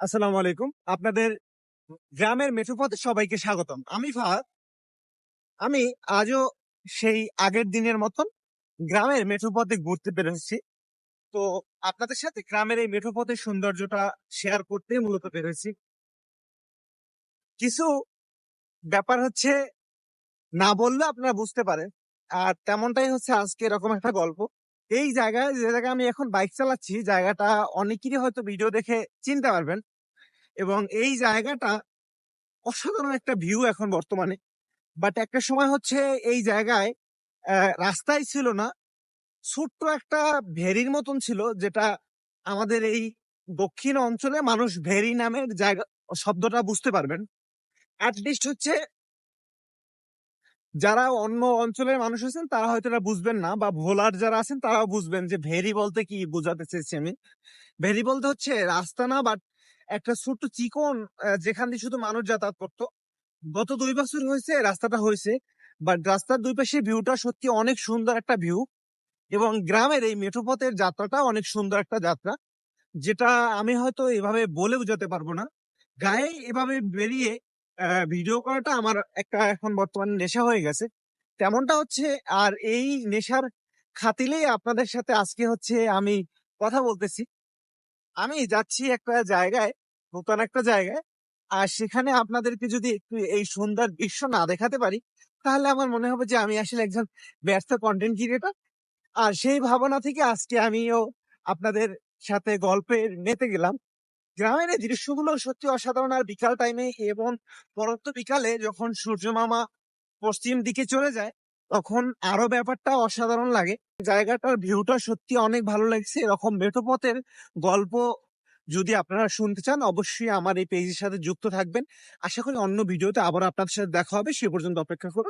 আসসালামু আলাইকুম। আপনাদের গ্রামের মেঠোপথে সবাইকে স্বাগতম। আমি ফাহাদ। আমি আজও সেই আগের দিনের মতন গ্রামের মেঠোপথে ঘুরতে পেরেছি তো আপনাদের সাথে গ্রামের এই মেঠোপথের সৌন্দর্যটা শেয়ার করতে মূলত পেরেছি কিছু ব্যাপার হচ্ছে, না বললে আপনারা বুঝতে পারেন। আর তেমনটাই হচ্ছে আজকে এরকম একটা গল্প। এই জায়গায়, যে জায়গায় আমি এখন বাইক চালাচ্ছি, জায়গাটা অনেকেরই হয়তো ভিডিও দেখে চিনতে পারবেন। এবং এই জায়গাটা অসাধারণ একটা ভিউ এখন বর্তমানে। বাট একটা সময় হচ্ছে এই জায়গায় রাস্তাই ছিল না। ছোট্ট একটা ভেরির মতন ছিল, যেটা আমাদের এই দক্ষিণ অঞ্চলে মানুষ ভেরি নামের জায়গা, শব্দটা বুঝতে পারবেন। অ্যাটলিস্ট হচ্ছে যারা অন্য অঞ্চলের মানুষ আছেন, তারা হয়তো এটা বুঝবেন না, বা ভোলার যারা আছেন, তারাও বুঝবেন যে ভেরি বলতে কি বোঝাতে চেয়েছি আমি। ভেরি বলতে হচ্ছে রাস্তা না বাট একটা ছোট্ট চিকন যেখান দিয়ে শুধু মানুষ যাতায়াত করতো। গত দুই বছর হয়েছে, রাস্তাটা হয়েছে বাট রাস্তার দুই পাশে ভিউটা সত্যি অনেক সুন্দর একটা ভিউ এবং গ্রামের এই মেঠোপথের যাত্রাটা অনেক সুন্দর একটা যাত্রা, যেটা আমি হয়তো এভাবে বলে বোঝাতে পারব না। গায়ে এভাবে বেরিয়ে ভিডিও করাটা আমার একটা এখন বর্তমানে নেশা হয়ে গেছে। তেমনটা হচ্ছে, আর এই নেশার খাতিলেই আপনাদের সাথে আজকে হচ্ছে আমি কথা বলতেছি। আমি যাচ্ছি একটা জায়গায়, নতুন একটা জায়গায়। আর সেখানে আপনাদেরকে যদি একটু এই সুন্দর দৃশ্য না দেখাতে পারি, তাহলে আমার মনে হবে যে আমি আসলে একজন ব্যস্ত কন্টেন্ট ক্রিয়েটর আর সেই ভাবনা থেকে আজকে আমিও আপনাদের সাথে গল্পের মেতে গেলাম। গ্রামের এই দৃশ্যগুলো সত্যি অসাধারণ। আর বিকাল টাইমে এবং পরন্ত বিকালে যখন সূর্য মামা পশ্চিম দিকে চলে যায় তখন আরও ব্যাপারটা অসাধারণ লাগে। জায়গাটার ভিউটা সত্যি অনেক ভালো লাগছে। এরকম মেঠোপথের গল্প যদি আপনারা শুনতে চান, অবশ্যই আমার এই পেজের সাথে যুক্ত থাকবেন। আশা করি অন্য ভিডিওতে আবার আপনাদের সাথে দেখা হবে। সে পর্যন্ত অপেক্ষা করুন।